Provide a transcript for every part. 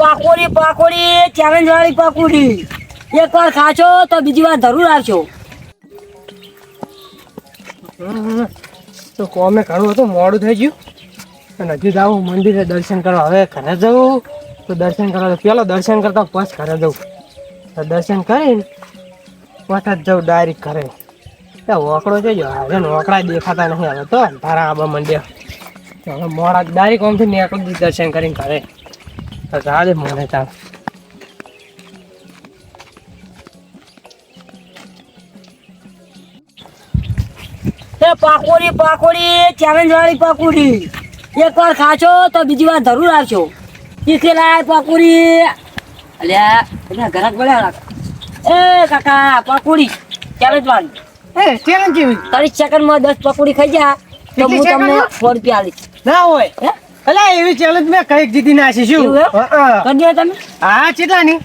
પાકોડી પાકોડી challenge વાળી પાકોડી. એક વાર ખાશો તો બીજી વાર જરૂર આવશો. તો કોમે ઘણું હતું, મોડું થઈ ગયું. અને હજી જાઉં મંદિરે દર્શન કરવા, હવે ઘરે જવું. તો દર્શન કરવા, તો પેલો દર્શન કરતા પછી ઘરે જવું. તો દર્શન કરીને પાછા જવું ડાયરેક્ટ ઘરે. વોકડો જોજો હવે વોકડા દેખાતા નહીં, હવે તો તારા આબા મંદિર હવે મોડા ડાયરેક્ટ ઓમથી નીકળી દર્શન કરીને ઘરે. જા મને ચાલ પાકોડી પાકોડી ચેલેન્જ વાળી પાકોડી. એક વાર ખાશો તો બીજી વાર જરૂર આવશો. તીખેલા પાકોડી. અલ્યા બધા ઘરાક એ કાકા પાકોડી ચેલેન્જ વાળી. એ ચેલેન્જ કેવી? તારી સેકન્ડમાં દસ પકોડી ખાઈ જા તો હું તમને? સો રૂપિયા આલીશ ના હોય. હે? અલા એવી ચેલેન્જ મેં કંઈક જીતી નાખી શું? એવું તમે? હા કેટલા કેટલાની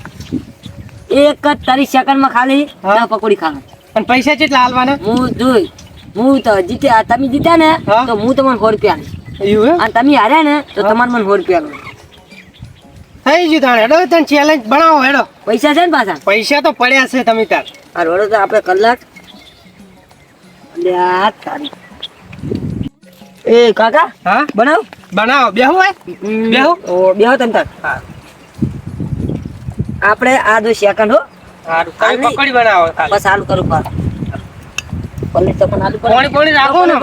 એક જ તારી સેકન્ડમાં ખાલી. દસ પકોડી ખાવા. અને પૈસા કેટલા હાલવાના? હું જોઈ હું તો જીત્યા તમે જીત્યા ને તો હું તમને સો રૂપિયા આલીશ અને તમે હાર્યા ને તો તમારે મને સો રૂપિયા. થઈ ગયું તાણે. હેડો તને ચેલેન્જ બનાવો હેડો. પૈસા છે ને પાછા? પૈસા તો પડ્યા છે તમે તાર. આ રોડો તો આપણે કલાક. અલ્યા તારી. એ કાકા હા? બનાવ. બનાવો બેહો બેહો. ઓ બેહો તમ તાર. આપણે આ દો સેકન્ડ હો. સારું હાલ પકડી બનાવો બસ આલુ કરું પર પલ્લે તો પણ આલુ પોણી પોણી રાખો ને.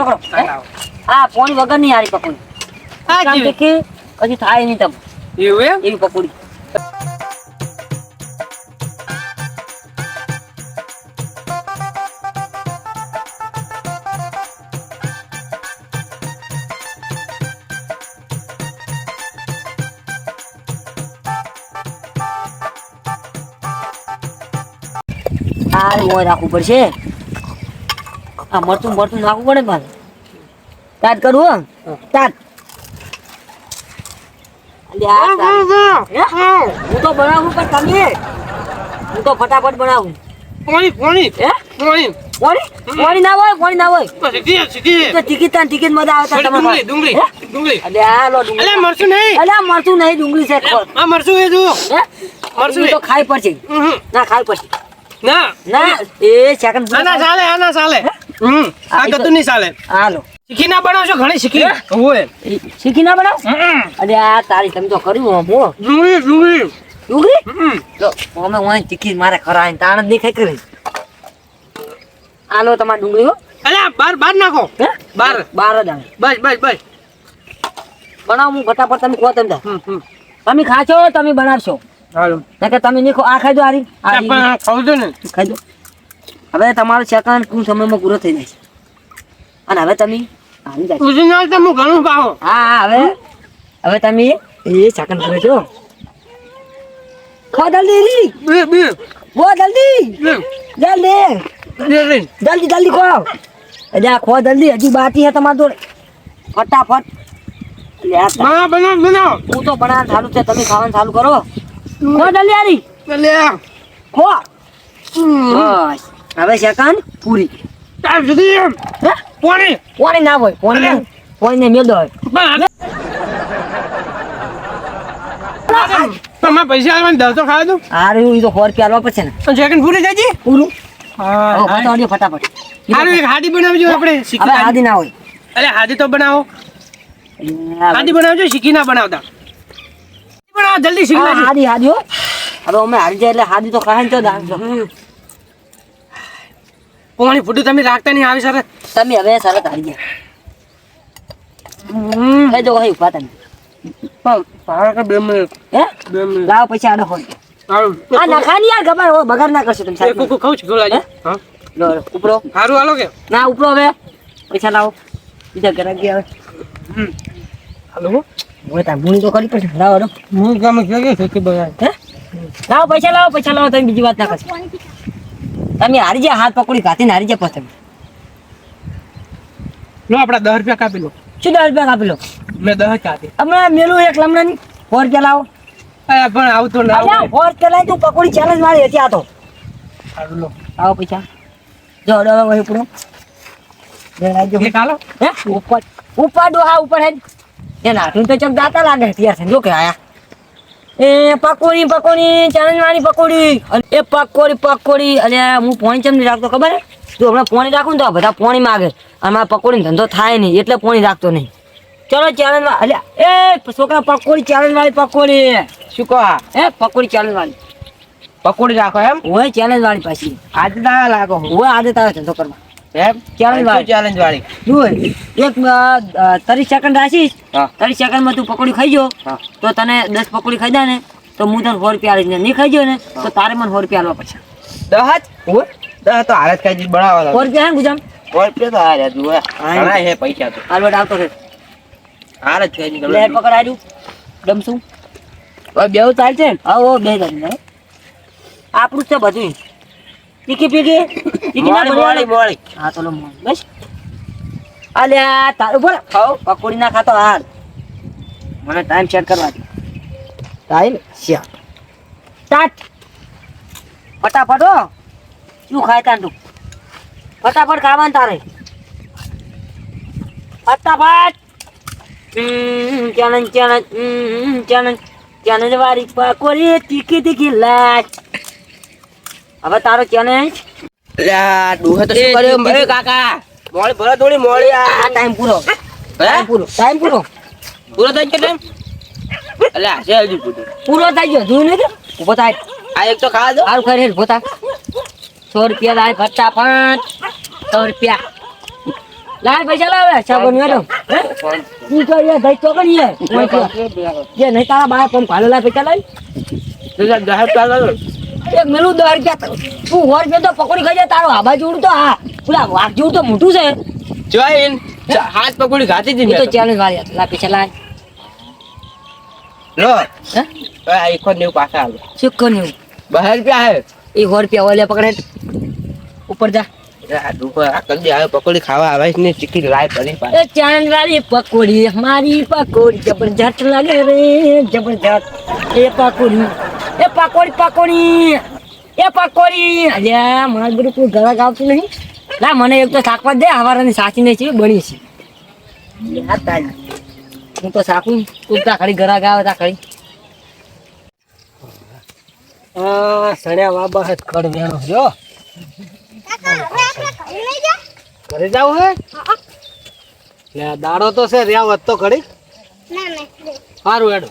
હા પોણી વગર નહીં આરી પકોડી. હા કે પછી થાય નહીં તમ એવું એમ? એવી પકોડી. આ મોય રાખવું પડશે. આ મરતું મરતું નાખવું પડે મારે. તાત કરવું હો. તાત. હે? હું તો બનાવું પણ તમે. હું તો ફટાફટ બનાવું. પોણી પોણી. હે? પોણી. કોણી કોણી ના હોય કોણી ના હોય. તો ટિકિટ તાન ટિકિટ મજા આવે તાન ડુંગળી ડુંગળી ડુંગળી. અલે આ લો ડુંગળી. નહીં. અલે આ નહીં ડુંગળી છે આ મરચું એ હે? તો ખાઈ પડશે. ના ખાઈ પડશે. ના. ના એ સેકન્ડ આના ચાલે આના ચાલે. હમ આ તો- ગતું નહીં ચાલે. હાલો. શીખી ના બનાવશો ઘણી શીખી. હોય શીખી ના બનાવ અરે આ તારી તમે તો કર્યું હો. ડુંગળી ડુંગળી ડુંગળી. લો અમે હું ટિકિટ મારે ખરાય તાણ જ ખાઈ કરી. આલો તમારે ડુંગળી હો. અલ્યા બાર બાર નાખો. બાર. બાર જ આવે. બસ બસ બસ બનાવ હું ફટાફટ તમે કહો તમે તમે ખાશો તમે બનાવશો. હાલો. નકર તમે નીકો આ ખાઈ દો આરી પણ ખાવું ને. ખાઈ દો હવે તમારો સેકન્ડ ટૂંક સમયમાં પૂરો થઈ જાય અને હવે તમે આવી જાય ઉજી ના તો ઘણું ખાઉં હા હા હવે હવે તમે એ સેકન્ડ પૂરો છો. ખો જલ્દી બે બે. જલ્દી. બે જલ્દી. બે જલ્દી જલ્દી ખો. આ ખો જલ્દી. હજી બાકી છે તમારે જોડે. ફટાફટ. બનાવ બનાવ બનાવ. હું તો બનાવવાનું ચાલુ છે. તમે ખાવાનું ચાલુ કરો. ખો દલિયારી દલિયા ખો બસ. હવે સેકન્ડ પૂરી. તાર સુધી એમ? હે? પોણી? ના હોય પોણી અરે. કોઈને મેલ દો હોય. તમે પૈસા આવવાની દસ તો ખાવા દઉં? હારું એ તો ખોર પ્યાલવા પછી પડશે ને. સેકન્ડ પૂરી જાય પૂરું. હા ફટાફટ. ઈ એક હાડી બનાવજો આપણે હવે શીખી આદિ ના હોય. અરે હાડી તો બનાવો. હાડી બનાવજો શીખી ના બનાવતા. જલ્દી શીખી હા, નાખજો. હાદી હાદી હો. હવે અમે હારી જાય એટલે હાદી તો કહે ને તો દાન પોણી ફૂટું તમે રાખતા નહીં આવી સર તમે હવે સરત હારી ગયા. હે જો કઈ ઊભા તમે. બે મિનિટ. હે? બે મિનિટ. લાવ પૈસા આડો હોય. આ નખા ની યાર ગબર હો બગાડ ના કરશો તમે સાહેબ કુકુ ખાઉં છું ગોલાજી હા? લો ઉપરો હારું સારું હાલો કે. ના ઉપરો હવે. પૈસા લાવો. બીજા ઘરે ગયા હવે. હાલો? હવે તાર તો કરી લાવો હું કે હે? પૈસા લાવો પૈસા લાવો તમે બીજી વાત ના કરશો. તમે હારી જાય હાથ પકડી કાઢીને હારી જાય પછી લો આપડા દસ રૂપિયા કાપી લો. શું દસ રૂપિયા કાપી લો? મેં દસ કાપી. હમણાં મેલું એક લમણાની ફોર રૂપિયા લાવો. પણ આવતો ના ફોર. રૂપિયા લાવી તું પકોડી ચેલેન્જ મારી હતી આ તો. સારું લો. આવો પૈસા. જો અડો વહી પૂરો. હે? ઉપર ઉપર ડોહા ઉપર હેડ. એ નાઠું તો ચક દાતા લાગે થઈને. જો કે આયા. એ પકોડી પકોડી ચેલેન્જ વાળી પકોડી. અને એ પકોડી પકોડી. અને હું પોણી ચમ નહીં રાખતો ખબર હે? જો હમણાં પોણી રાખું ને તો બધા પોણી માગે. અને મારા પકોડી ધંધો થાય નહીં એટલે પોણી રાખતો નહીં. ચલો ચેલેન્જ અલ્યા એ છોકરા પકોડી ચેલેન્જ વાળી પકોડી. શું કહો? એ પકોડી ચેલેન્જ વાળી પકોડી રાખો એમ? હોય ચેલેન્જ વાળી પાછી. આજે તારા લાગો હું. હોય આજે તારા ધંધો કરવા. એમ? Challenge વાળી. ચેલેન્જ વાળી? જુએ એક ત્રીસ સેકન્ડ રાખીશ હા. ત્રીસ સેકન્ડમાં તું પકોડી ખાઈ જો તો તને દસ પકોડી ખાઈ દે ને તો હું તને સો રૂપિયા આલીશ ને નહીં ખાઈ જો ને તો તારે મને સો રૂપિયા આલવા પડશે. દહ જ હોય દહ તો હારે જ કઈ ચીજ બનાવવા સો રૂપિયા હે ગુજામ? બોલ પે તો હારે જ હોય હે પૈસા તો. હાલ આવતો છે હારે જ કઈ લે પકડ આજુ ડમસું બેવ ચાલશે હા ઓ બે ગણ આપણું છે બધું ટીકી પીકી ટીકી ના બોલી બોલી હા તો લો. બસ. અલ્યા તારું બોલ. ખાઓ. પકોડી ના ખાતો હાલ. મને ટાઈમ શેર કરવા દે. ટાઈમ શેર સ્ટાર્ટ ફટાફટ હો. શું ખાય તાન તું? ફટાફટ ખાવાનું તારે. ફટાફટ. ચેલેન્જ ચેલેન્જ ચેલેન્જ ચેલેન્જ વાળી પકોડી તીખી તીખી લાચ હવે તારો ચેલેન્જ લ્યા ડોહે તો એ, શું કર્યો? ભાઈ એ કાકા મોળી ભરો થોડી મોળી આ ટાઈમ પૂરો. ટાઈમ પૂરો. ટાઈમ પૂરો. પૂરો થઈ ગયો ટાઈમ અલ્યા છે હજુ પૂરું. પૂરો થઈ ગયો. જોયું નહીં ઊભો થાય. આ એક તો ખાવા દો. સારું ખરે ઊભો થાય સો રૂપિયા લાય ફટાફટ. સો રૂપિયા. લાય પૈસા લાવે. સાબન મેડમ. તું તો એ ભાઈ તો કરીએ જે નહીં તારા બાર પંપ ભાલો લાય પૈસા લાય. એક મેલું દસ રૂપિયા તું સો રૂપિયા તો પકોડી ખાઈ જાય તારો આબા જેવડું તો હા. પેલા વાઘ જેવું તો મોટું છે. જોઈન હાથ પકોડી ખાતી હતી તો ચેલેન્જ વાળી હતી. લાય પૈસા લાય. લો. હે? એકો નેવું પાછા આવે શું કર્યું બહાર રૂપિયા હે એ સો રૂપિયા ઓલે પકડે. ઉપર જા. પકોડી ખાવા આવે છે ને ચીકી લાય પડી પાછી. એ ચાંદવાળી પકોડી મારી પકોડી. જબરજસ્ત લાગે રે જબરજસ્ત. એ પકોડી. એ પકોડી પકોડી. એ પકોડી. અલ્યા મારે બધું કોઈ ઘરાક આવતું નહીં. ના મને એક તો શાકવા દે હવારાની સાચી નહીં છે બની છે. હું તો સાકું તું ખડી ખાલી ઘરાક આવે તા ખાલી. આ સણ્યા બાબા હે કડ વેણો જો. ઘરે જાવ હે? લે દાડો તો છે રહ્યા વત તો ખડી સારું હેડો.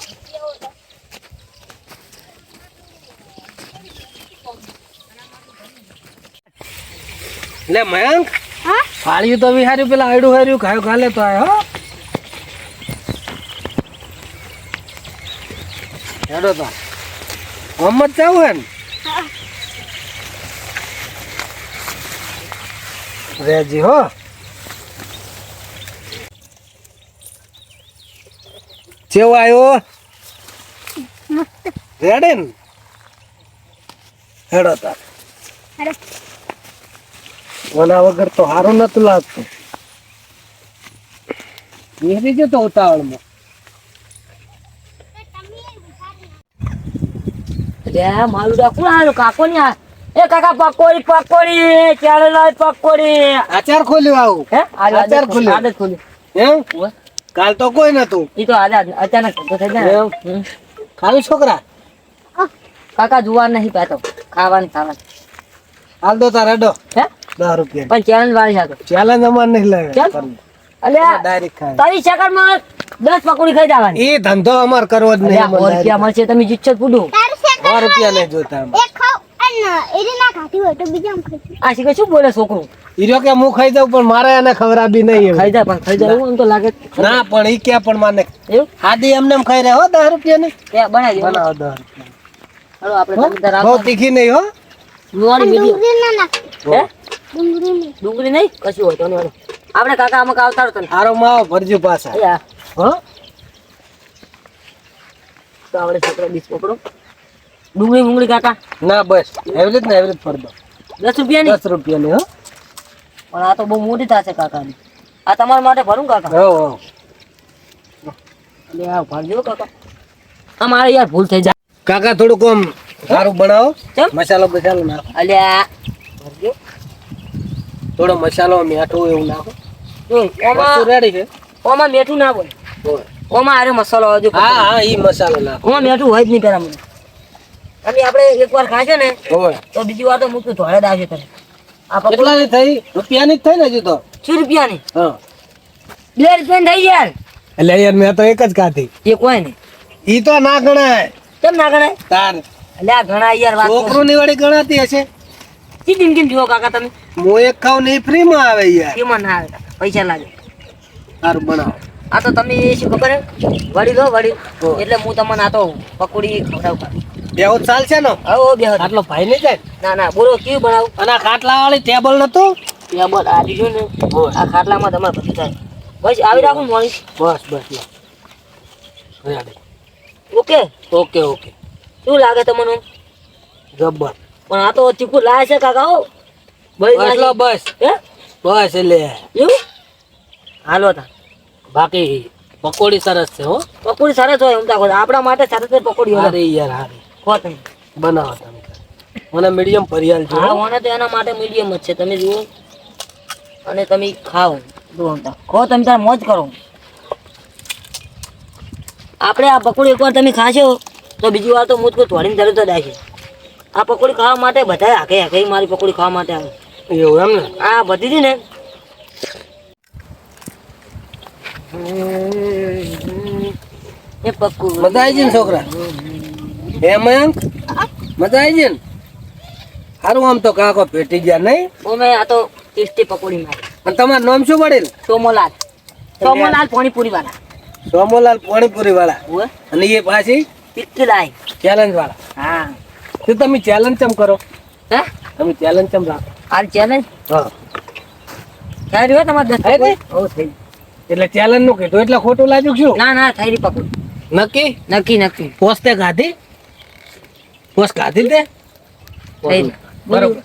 લે મયંક. ફાળ્યું તો વિહાર્યું પેલા આયડું હાર્યું ખાયો ખાલે તો આયો હેડો તો. ગમત જાવું હે ને? રેજી હો. કેવો આવ્યો રેડે ને? હેડો તાર ઓના વગર તો સારું નતું લાગતું. બેસી જતો ઉતાવળમાં. એટલે મારું ડા કોણ કાકો ની એ કાકા પકોડી પકોડી ચાલે લાય પકોડી. આચાર ખોલ્યું આવું. હે? આજે આધાર આદત ખુલ્યો. એમ કાલ તો કોઈ નતું. ઈ તો અચાનક ધંધો થઈ જાય. ખાલી છોકરા? કાકા જુવાર નહીં પાતો. ખાવાની ખાવાની. હાલ દો તારા ડો હે? દસ રૂપિયા. પણ ચેલેન્જ વાળી સાથે ચેલેન્જ અમાર નહીં લાગે અલ્યા ડાયરેક્ટ ખાય. તારી સેકન્ડમાં દસ પકોડી ખાઈ જવાની. એ ધંધો અમાર કરવો જ નહીં સો રૂપિયા મળશે તમે જીતશો પૂડું સો રૂપિયા નહીં જોતા અમાર. એક ખાવ અને એરી ના ખાતી હોય તો બીજા ખાતી આ શીખે શું બોલે છોકરું? ઈ કે હું ખાઈ દઉં પણ મારે એને ખવડાવી નહીં ખાઈ જાય પણ ખાઈ જાય એમ તો લાગે. ના પણ ઈ કે પણ માને. એવું? એમને ખાઈ રહ્યા હો દસ રૂપિયા ની? બનાવી બનાવો દસ રૂપિયા. આપણે બહુ તીખી નહીં હો. મીડિયમ ડુંગળી નહીં. કશું હોય તો આપણે કાકા આમાં આવતા તને. આરો માવો ભરજો પાછા. હા હો? તો આપણે છોકરા બીજ પકડો. ડુંગળી મુંગળી કાકા. ના બસ. એવરેજ ને એવરેજ દો દસ રૂપિયાની? દસ રૂપિયાની હો? પણ આ તો બહુ મોટી થશે કાકાની. આ તમારા માટે ભરું કાકા. હો હો. એટલે આ ભરજો કાકા. આ મારે યાર ભૂલ થઈ જાય. કાકા થોડુંક આમ સારું બનાવો? મસાલો બસાલો નાખો. અલ્યા. થોડો મસાલો મીઠું એવું નાખો. ઓમાં રેડી છે. ઓમાં મીઠું ના હોય. ઓમાં આરે મસાલો હજુ હા હા ઈ મસાલો નાખો. ઓમાં મેઠું હોય જ નહીં પેલા મને. અને આપણે એકવાર ખાશે ને તો બીજી વાર તો મૂકું ધોળે દાશે તને કેટલાની થઈ? રૂપિયાની જ થઈ ને હજુ તો? શું રૂપિયાની? હા. બે રૂપિયાની થઈ યાર એટલે યાર મેં તો એક જ ખાધી. એ કોઈ નહીં. ઈ તો ના ગણાય. કેમ ના ગણાય? તાર. એટલે આ ગણાય યાર વાત કરો. છોકરું ની વાળી ગણાતી હશે. કી કેમ જુઓ કાકા તમે? હું એક ખાવ નહીં ફ્રી માં આવે યાર. ફ્રીમાં ના આવે. પૈસા લાગે. સારું બનાવો. આ તો તમે શું ખબર વળી લો વળી. એટલે હું તમને આ તો પકોડી ખવડાવું. બેહો ચાલશે ને? આવો બે હાથ. આટલો ભાઈ નહીં જાય? ના ના બોલો કેવું બનાવું? અને આ ખાટલા વાળી ટેબલ નતું? ટેબલ આ દીધું ને. આ ખાટલામાં તમારે બધું થાય. બસ આવી રાખું મોડી બસ બસ ઓકે? Okay okay. શું લાગે તમને? જબ્બર. પણ આ તો ચીકુ લાવે છે કાકા હો બસ. બસ. હે? બસ એટલે. એવું? હાલો તા. બાકી પકોડી સરસ છે હો. પકોડી સરસ હોય તો કહો. આપણા માટે સરસ પકોડી અરે યાર હારી. ખો તમે. બનાવો તમે. મને મીડિયમ ભરિયાલ જો હા. મને તો એના માટે મીડિયમ જ છે. તમે જુઓ. અને તમે ખાઓ. જુઓ તો. ખો તમે તાર મોજ કરો. આપણે આ પકોડી એકવાર તમે ખાશો તો બીજી વાર તો મુજકો થોડીને તરત જ છે આ પકોડી ખાવા માટે બધા હાકે હાકે મારી પકોડી ખાવા માટે આવે. એવું એમ ને? આ બધી હતી ને. એ પકોડી મજા આવી છે ને છોકરા? હે મયંક? મજા આવી છે સારું આમ તો કાકો પેટી ગયા નહીં? ઓમે આ તો ટેસ્ટી પકોડી મારી. અને તમારું નામ શું પડેલ સોમોલાલ સોમોલાલ. પાણીપુરી વાળા સોમોલાલ પાણીપુરી વાળા અને એ પાછી? પિત્તલાઈ ચેલેન્જ વાળા. હા. તો તમે ચેલેન્જ ચમ કરો? હે? તમે ચેલેન્જ ચમ રાખો. આ ચેલેન્જ? હા. થઈ રહ્યો તમારે દસ ઓ થઈ એટલે ચેલેન્જનું કીધું એટલે ખોટું લાગ્યું શું? ના ના થઈ રહી પકોડી. નક્કી? નક્કી નક્કી. પોસ્ટ તે ગાધી? પોસ્ટ તે? બરોબર.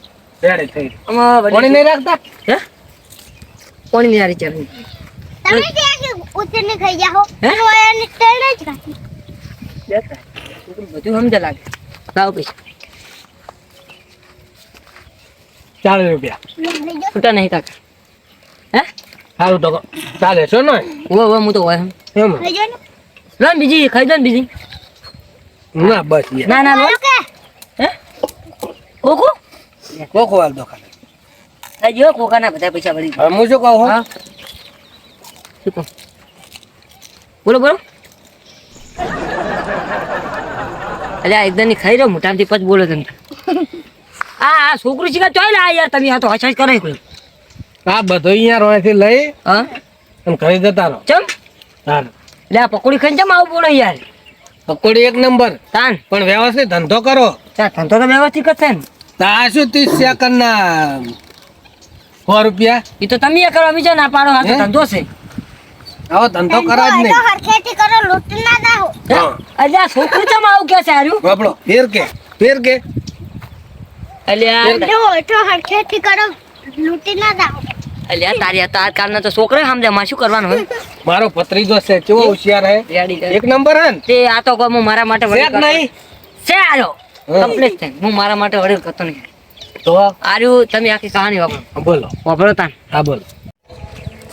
રેડી થઈ કોણી નહીં રાખતા? હે? કોની ની હારી ચેલેન્જ. તમે ત્યાં ઉતરીને ખાઈ જાઓ હે? રોયાની ટ્રેન જ ખાધી બધું સમજ લાગે. લાવો પૈસા. ચાલીસ રૂપિયા. છૂટા નહીં કાકા હે? સારું તો ચાલે છો ને? ઓ ઓ હું તો હોય. એમ. લો બીજી ખાઈ દો ને બીજી. ના બસ ના ના લો હે? કોકો કોકો વાલ દો ખાલી થઈ ગયો કોકાના બધા પૈસા વળી હવે હું શું કહું હા? શું કહું? બોલો બોલો. અલ્યા આ એકદમની ખાઈ રહ્યો મોટામાંથી પછી બોલો તમે આ આ છોકરું શીખા ચોય લા યાર તમે આ તો હસાઈ કરે કોઈ આ બધો અહીંયા રોયથી લઈ હા? એમ ઘરે જતા રહો. ચમ? તાર એટલે આ પકોડી ખાઈને ચમ આવું બોલો યાર? પકોડી એક નંબર. તાન. પણ વ્યવસ્થિત ધંધો કરો. ચા ધંધો તો વ્યવસ્થિત કરશે ને. તા શું ત્રીસ સેકન્ડ ના સો રૂપિયા? એ તો તમે એ કરવા બીજો ના પાડો આ તો ધંધો છે. આવો ધંધો કરો જ નહીં. હરખેથી કરો લૂંટ ના દાઓ અલ્યા છોકરું ચમ આવું કે છે હાર્યું બાપડો ફેર કે. ફેર કે. અલ્યા તારી તાર કારના તો છોકરા સમજે માં શું કરવાનું હોય મારો ભત્રીજો છે કેવો હોશિયાર હે? એક નંબર હે તે આ તો હું મારા માટે વળી છે નહીં. આર્યો કમ્પ્લીટ છે હું મારા માટે વળી કરતો નહીં. તો? આર્યું તમે આખી કહાની વાપરો. બોલો. વાપરો તાન. હા બોલો.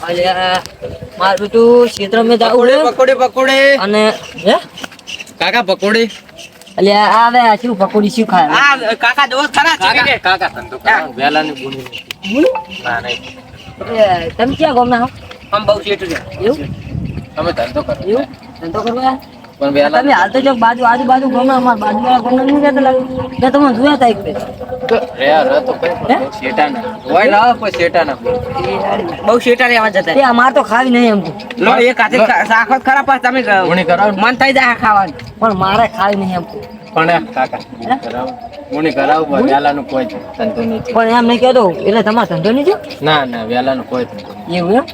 અલ્યા મારું તું ક્ષેત્ર મેં જાવું પકોડી. પકોડી પકોડી. અને હે? કાકા પકોડી. અલ્યા આવે શું પકોડી શું ખાય આ કાકા દોસ્ત ખરા છે કાકા ધંધો કરો વેલાની બોલી બોલો ના નહીં. તમે ક્યાં ગામના હો? આમ બહુ શેઠું છે. એવું? તમે ધંધો કરો એવું? ધંધો કરવા? પણ તમે હાલ તો જો બાજુ આજુબાજુ અમાર બાજુ વાળા ગમે નહીં રહેતા લાગે. મેં તમને જોયા હતા એક બે. રે રે તો કઈ હે? હોય ના કોઈ શેટા બહુ શેટા રહેવા જતા. એ અમાર તો ખાવી નહીં એમ. લો એક હાથે સાખો ખરા પાસ તમે ગુણી કરાવો મન થઈ જાય ખાવાનું. પણ મારે ખાવી નહીં એમ. પણ કાકા કરાવો. ગુણી વેલાનું કોઈ ધંધો નથી પણ એમ નહીં કહેતો એટલે તમારો ધંધો નહીં થયો? ના ના વેલાનું કોઈ ધંધો એવું એમ?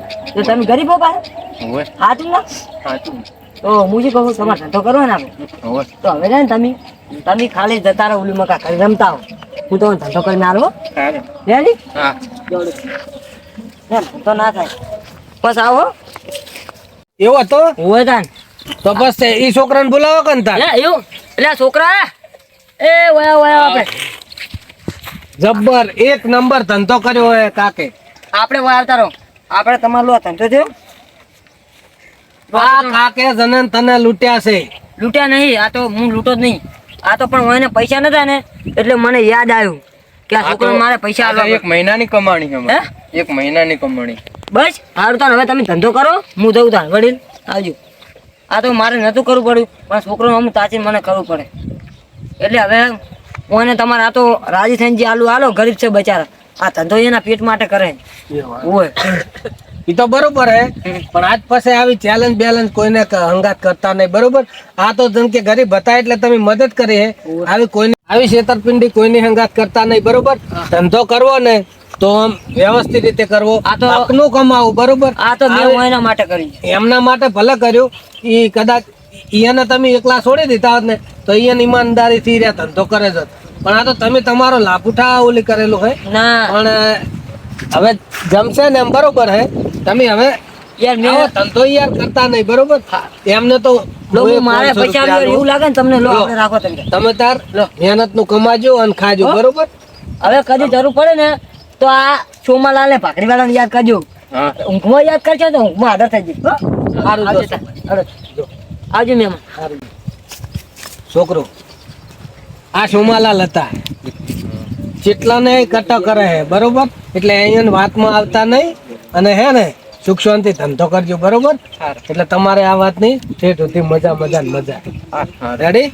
તમે ગરીબ હો પાછા સાચું ના સાચું તો હું શું કહું તમારે ધંધો કરો ને આપણે તો હવે છે ને તમે તમે ખાલી જતા રહો ઓલી મકા કરી રમતા હો. હું તમને ધંધો કરીને આવો રેડી? હા. ધંધો ના થાય. બસ આવો. એવો તો હોય તાન તો બસ એ છોકરાને બોલાવો કે ને તાર લે એવું. એટલે છોકરા. એ વયા વયા આપણે જબ્બર એક નંબર ધંધો કર્યો હોય કાકે. આપણે વયા આવતા રહો. આપણે તમારો લો ધંધો થયો આ કાકે જને તને લૂંટ્યા છે. લૂંટ્યા નહીં આ તો હું લૂંટો જ નહીં. આ તો પણ એને પૈસા નતા ને એટલે મને યાદ આવ્યું કે આ છોકરાને મારે પૈસા આ એક મહિનાની કમાણી છે એક મહિનાની કમાણી. બસ સારું તાન હવે તમે ધંધો કરો હું જઉં તાન વડીલ આવજો. આ તો મારે નતું કરવું પડ્યું પણ છોકરો અમુક તાચી મને કરવું પડે. એટલે હવે હું એને તમારે આ તો રાજી થઈને જે આલુ આલો ગરીબ છે બચારા. આ ધંધો એના પેટ માટે કરે. ઓય. એ તો બરોબર હે પણ આજ પાસે આવી ચેલેન્જ બેલેન્જ કોઈને હંગાત કરતા નહીં બરોબર? આ તો જેમ કે ગરીબ હતા એટલે તમે મદદ કરી હે. આવી કોઈને આવી છેતરપિંડી કોઈની હંગાત કરતા નહીં બરોબર? ધંધો કરવો ને તો આમ વ્યવસ્થિત રીતે કરવો. આ તો- આપનું કમાવું બરોબર? આ તો મેં એના માટે કરી એમના માટે ભલે કર્યું એ કદાચ ઈયાને તમે એકલા છોડી દીધા હોત ને તો ઈયાને ઈમાનદારીથી રહ્યા ધંધો કરે છે. પણ આ તો તમે તમારો લાભ ઉઠા ઓલી કરેલું હે. ના. પણ હવે જમશે ને એમ બરોબર હે? તમે હવે યાર મેં ધંધો યાર કરતા નહીં બરોબર? એમને તો મારે 500 પૈસા એવું લાગે ને તમને લો. આપણે રાખો તમે તમે તાર મહેનતનું કમાજો અને ખાજો બરોબર? હવે કદી જરૂર પડે ને તો આ સોમાલાલ ને ભાખરી વાળાને યાદ કરજો. હા. ઊંઘમાં યાદ કરજો તો ઊંઘમાં આદર થઈ જશે આવજો સારું. છોકરો આ સોમાલાલ હતા. જેટલાને કટો કરે હે બરોબર? એટલે અહીંયા વાતમાં આવતા નહીં. અને હે ને સુખ શાંતિ ધંધો કરજો બરોબર? એટલે તમારે આ વાતની ઠેઠ સુધી મજા મજા ને મજા. રેડી